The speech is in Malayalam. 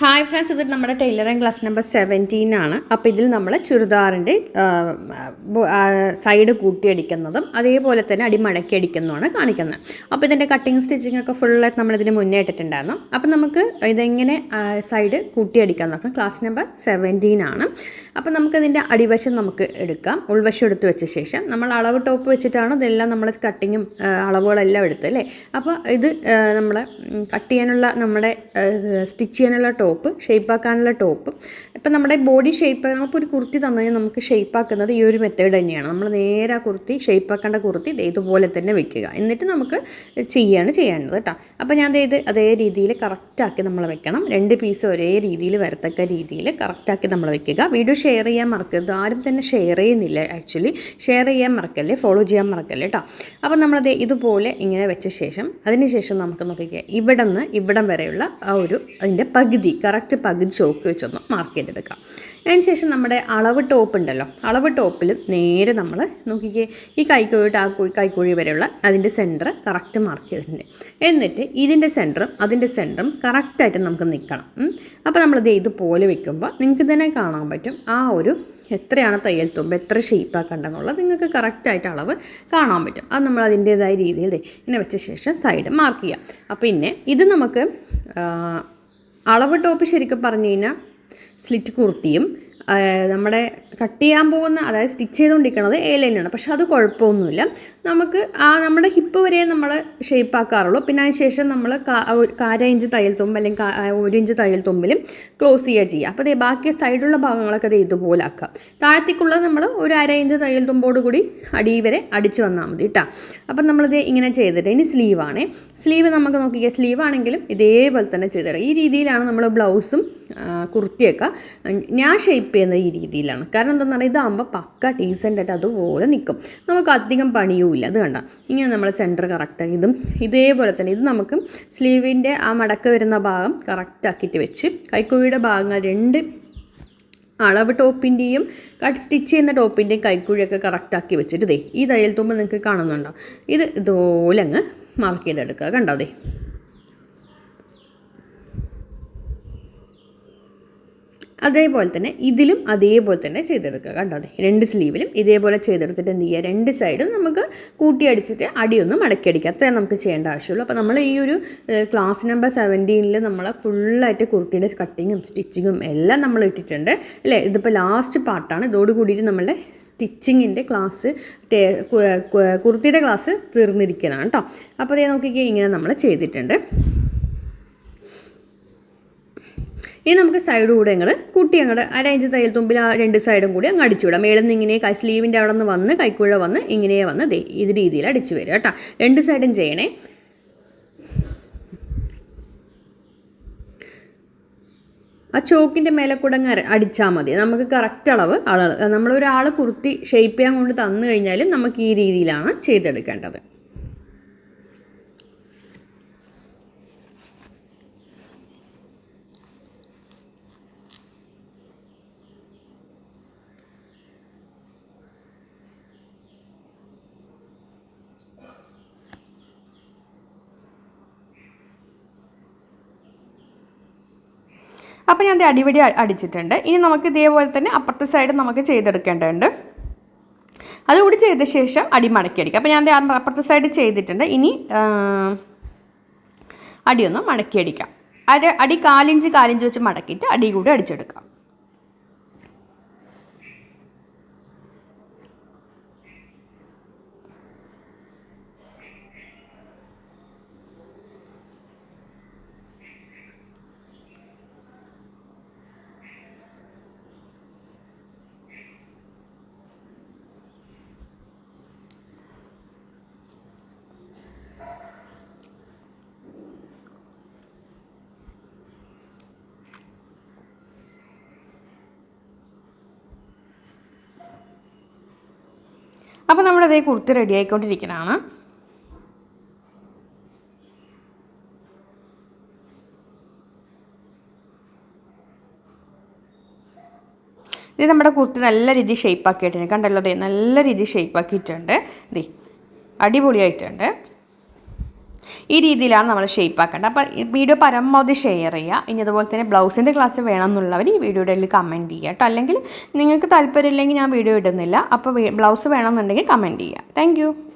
ഹായ് ഫ്രണ്ട്സ് ഇത് നമ്മുടെ ടൈലറിംഗ് ക്ലാസ് നമ്പർ സെവന്റീൻ ആണ്. അപ്പോൾ ഇതിൽ നമ്മൾ ചുരിദാറിന്റെ സൈഡ് കൂട്ടിയടിക്കുന്നതും അതേപോലെ തന്നെ അടി മടക്കി അടിക്കുന്നതുമാണ് കാണിക്കുന്നത്. അപ്പോൾ ഇതിന്റെ കട്ടിങ് സ്റ്റിച്ചിങ് ഒക്കെ ഫുള്ളായിട്ട് നമ്മളിതിന് മുന്നേ ഇട്ടിട്ടുണ്ടായിരുന്നു. അപ്പോൾ നമുക്ക് ഇതെങ്ങനെ സൈഡ് കൂട്ടിയടിക്കാം നോക്കാം. ക്ലാസ് നമ്പർ സെവന്റീൻ ആണ്. അപ്പോൾ നമുക്കതിന്റെ അടിവശം നമുക്ക് എടുക്കാം. ഉൾവശം എടുത്ത് വെച്ച ശേഷം നമ്മൾ അളവ് ടോപ്പ് വെച്ചിട്ടാണ് ഇതെല്ലാം നമ്മൾ കട്ടിങ്ങും അളവുകളെല്ലാം എടുത്തത് അല്ലേ? അപ്പോൾ ഇത് നമ്മൾ കട്ട് ചെയ്യാനുള്ള നമ്മുടെ സ്റ്റിച്ച് ചെയ്യാനുള്ള ഷേപ്പാക്കാനുള്ള ടോപ്പ്. ഇപ്പം നമ്മുടെ ബോഡി ഷേപ്പ് നമുക്കൊരു കുർത്തി തന്നു കഴിഞ്ഞാൽ നമുക്ക് ഷേപ്പാക്കുന്നത് ഈ ഒരു മെത്തേഡ് തന്നെയാണ്. നമ്മൾ നേരെ ആ കുർത്തി ഷേപ്പാക്കേണ്ട കുർത്തി ഇതുപോലെ തന്നെ വെക്കുക. എന്നിട്ട് നമുക്ക് ചെയ്യാണ് ചെയ്യേണ്ടത് കേട്ടോ. അപ്പോൾ ഞാൻ ഇത് അതേ രീതിയിൽ കറക്റ്റാക്കി നമ്മൾ വെക്കണം. രണ്ട് പീസ് ഒരേ രീതിയിൽ വരത്തക്ക രീതിയിൽ കറക്റ്റാക്കി നമ്മൾ വെക്കുക. വീഡിയോ ഷെയർ ചെയ്യാൻ മറക്കരുത്. ആരും തന്നെ ഷെയർ ചെയ്യുന്നില്ല ആക്ച്വലി ഷെയർ ചെയ്യാൻ മറക്കല്ലേ? ഫോളോ ചെയ്യാൻ മറക്കല്ലേ കേട്ടോ? അപ്പോൾ നമ്മളത് ഇതുപോലെ ഇങ്ങനെ വെച്ച ശേഷം അതിന് ശേഷം നമുക്ക് നോക്കിക്കുക ഇവിടെ നിന്ന് ഇവിടം വരെയുള്ള ആ ഒരു അതിന്റെ പകുതി. കറക്റ്റ് പകുതി ചോക്ക് വെച്ചൊന്ന് മാർക്ക് ചെയ്തെടുക്കാം. അതിന് ശേഷം നമ്മുടെ അളവ് ടോപ്പ് ഉണ്ടല്ലോ. അളവ് ടോപ്പിൽ നേരെ നമ്മൾ നോക്കിക്കേ ഈ കൈക്കോഴി ആ കുഴി കൈക്കുഴി വരെയുള്ള അതിന്റെ സെന്റർ കറക്റ്റ് മാർക്ക് ചെയ്തിട്ടുണ്ട്. എന്നിട്ട് ഇതിന്റെ സെന്ററും അതിന്റെ സെന്ററും കറക്റ്റായിട്ട് നമുക്ക് നിൽക്കണം അപ്പോൾ നമ്മളിത് ഇതുപോലെ വെക്കുമ്പോൾ നിങ്ങൾക്ക് തന്നെ കാണാൻ പറ്റും ആ ഒരു എത്രയാണ് തയ്യൽ തുമ്പ് എത്ര ഷേപ്പാക്കണ്ടെന്നുള്ളത് നിങ്ങൾക്ക് കറക്റ്റായിട്ട് അളവ് കാണാൻ പറ്റും. അത് നമ്മൾ അതിന്റേതായ രീതിയിൽ ഇങ്ങനെ വെച്ച ശേഷം സൈഡ് മാർക്ക് ചെയ്യാം. അപ്പോൾ പിന്നെ ഇത് നമുക്ക് അളവ് ടോപ്പ് ശരിക്കും പറഞ്ഞു കഴിഞ്ഞാൽ സ്ലിറ്റ് കുർത്തിയും നമ്മുടെ കട്ട് ചെയ്യാൻ പോകുന്ന അതായത് സ്റ്റിച്ച് ചെയ്തുകൊണ്ടിരിക്കുന്നത് എ ലൈനാണ് പക്ഷെ അത് കുഴപ്പമൊന്നുമില്ല. നമുക്ക് ആ നമ്മുടെ ഹിപ്പ് വരെ നമ്മൾ ഷേപ്പ് ആക്കാറുള്ളൂ. പിന്നെ അതിന് ശേഷം നമ്മൾ കാര ഇഞ്ച് തയ്യൽ തുമ്പ് അല്ലെങ്കിൽ ഒരു ഇഞ്ച് തയ്യൽ തുമ്പിലും ക്ലോസ് ചെയ്യുക ചെയ്യുക. അപ്പോൾ അതേ ബാക്കി സൈഡുള്ള ഭാഗങ്ങളൊക്കെ അത് ഇതുപോലെ ആക്കുക. താഴത്തേക്കുള്ളത് നമ്മൾ ഒരു അര ഇഞ്ച് തയ്യൽ തുമ്പോട് കൂടി അടി വരെ അടിച്ച് വന്നാൽ മതി കേട്ടോ അപ്പം നമ്മളിത് ഇങ്ങനെ ചെയ്തിട്ട് ഇനി സ്ലീവാണ് സ്ലീവ് നമുക്ക് നോക്കിക്കുക സ്ലീവ് ആണെങ്കിലും ഇതേപോലെ തന്നെ ചെയ്തിടുക ഈ രീതിയിലാണ് നമ്മൾ ബ്ലൗസും കുർത്തിയൊക്കെ. ഞാൻ ഷേപ്പ് ചെയ്യുന്ന ഈ രീതിയിലാണ്. കാരണം എന്താണെന്ന് പറഞ്ഞാൽ ഇതാകുമ്പോൾ പക്ക ഡീസന്റായിട്ട് അതുപോലെ നിൽക്കും നമുക്ക് അധികം പണിയുമില്ല അത് കണ്ട. ഇങ്ങനെ നമ്മൾ സെന്റർ കറക്റ്റ് ഇതും ഇതേപോലെ തന്നെ. ഇത് നമുക്ക് സ്ലീവിന്റെ ആ മടക്ക് വരുന്ന ഭാഗം കറക്റ്റാക്കിയിട്ട് വെച്ച് കൈക്കുഴിയുടെ ഭാഗങ്ങൾ രണ്ട് അളവ് ടോപ്പിന്റെയും കട്ട് സ്റ്റിച്ച് ചെയ്യുന്ന ടോപ്പിന്റെയും കൈക്കുഴിയൊക്കെ കറക്റ്റാക്കി വെച്ചിട്ട് ദേ ഈ തയ്യൽ തുമ്പ് നിങ്ങൾക്ക് കാണുന്നുണ്ടോ? ഇത് ഇതുപോലെ അങ്ങ് മാർക്ക് ചെയ്തെടുക്കുക. കണ്ടോ ദേ? അതേപോലെ തന്നെ ഇതിലും അതേപോലെ തന്നെ ചെയ്തെടുക്കുക കണ്ടോ? രണ്ട് സ്ലീവിലും ഇതേപോലെ ചെയ്തെടുത്തിട്ട് എന്ത് ചെയ്യുക? രണ്ട് സൈഡും നമുക്ക് കൂട്ടിയടിച്ചിട്ട് അടിയൊന്നും മടക്കിയടിക്കുക അത്രയും നമുക്ക് ചെയ്യേണ്ട ആവശ്യമുള്ളൂ. അപ്പോൾ നമ്മൾ ഈ ഒരു ക്ലാസ് നമ്പർ സെവന്റീനിൽ നമ്മൾ ഫുള്ളായിട്ട് കുർത്തിയുടെ കട്ടിങ്ങും സ്റ്റിച്ചിങ്ങും എല്ലാം നമ്മൾ ഇട്ടിട്ടുണ്ട്. അല്ലേ? ഇതിപ്പോൾ ലാസ്റ്റ് പാർട്ടാണ് ഇതോട് കൂടിയിട്ട് നമ്മളുടെ സ്റ്റിച്ചിങ്ങിന്റെ ക്ലാസ് കുർത്തിയുടെ ക്ലാസ് തീർന്നിരിക്കുന്നതാണ് കേട്ടോ അപ്പോൾ അതേ നോക്കിക്കേ ഇങ്ങനെ നമ്മൾ ചെയ്തിട്ടുണ്ട്. ഇനി നമുക്ക് സൈഡ് കൂടെ അങ്ങോട്ട് കുട്ടി അങ്ങോട്ട് അരയിഞ്ച് തയ്യൽ തുമ്പിൽ ആ രണ്ട് സൈഡും കൂടി അങ്ങ് അടിച്ചു വിടാം. മേളിൽ നിന്ന് ഇങ്ങനെ കൈ സ്ലീവിന്റെ അവിടെ നിന്ന് വന്ന് കൈക്കുഴ വന്ന് ഇങ്ങനെ വന്ന് ദേ ഇത് രീതിയിൽ അടിച്ചു വരിക കേട്ടോ. രണ്ട് സൈഡും ചെയ്യണേ. ആ ചോക്കിന്റെ മേലെ കൂടെ അങ്ങ് അടിച്ചാൽ മതി. നമുക്ക് കറക്റ്റ് അളവ് അളവ് നമ്മളൊരാൾ കുർത്തി ഷേപ്പ് ചെയ്യാൻ കൊണ്ട് തന്നു കഴിഞ്ഞാലും നമുക്ക് ഈ രീതിയിലാണ് ചെയ്തെടുക്കേണ്ടത്. അപ്പോൾ ഞാൻ അടിപൊളി അടിച്ചിട്ടുണ്ട്. ഇനി നമുക്ക് ഇതേപോലെ തന്നെ അപ്പുറത്തെ സൈഡ് നമുക്ക് ചെയ്തെടുക്കേണ്ടതുണ്ട്. അതുകൂടി ചെയ്ത ശേഷം അടി മടക്കി അടിക്കുക അപ്പോൾ ഞാൻ അപ്പുറത്തെ സൈഡ് ചെയ്തിട്ടുണ്ട്. ഇനി അടിയൊന്ന് മടക്കി അടിക്കാം അര അടി കാലിഞ്ച് കാലിഞ്ച് വെച്ച് മടക്കിയിട്ട് അടി കൂടി അടിച്ചെടുക്കാം. അപ്പോൾ നമ്മളത് കുർത്തി റെഡി ആയിക്കൊണ്ടിരിക്കുന്നതാണ് ഇത് നമ്മുടെ കുർത്തി നല്ല രീതിയിൽ ഷേപ്പ് ആക്കിയിട്ടുണ്ട്. കണ്ടല്ലോ ദേ നല്ല രീതിയിൽ ഷേപ്പ് ആക്കിയിട്ടുണ്ട്. ദേ അടിപൊളിയായിട്ടുണ്ട്. ഈ രീതിയിലാണ് നമ്മൾ ഷേപ്പ് ആക്കേണ്ടത്. അപ്പോൾ വീഡിയോ പരമാവധി ഷെയർ ചെയ്യുക. ഇനി അതുപോലെ തന്നെ ബ്ലൗസിന്റെ ക്ലാസ് വേണം എന്നുള്ളവർ ഈ വീഡിയോയുടെ കമന്റ് ചെയ്യുക കേട്ടോ. അല്ലെങ്കിൽ നിങ്ങൾക്ക് താല്പര്യമില്ലെങ്കിൽ ഞാൻ വീഡിയോ ഇടുന്നില്ല. അപ്പോൾ ബ്ലൗസ് വേണമെന്നുണ്ടെങ്കിൽ കമന്റ് ചെയ്യുക. താങ്ക്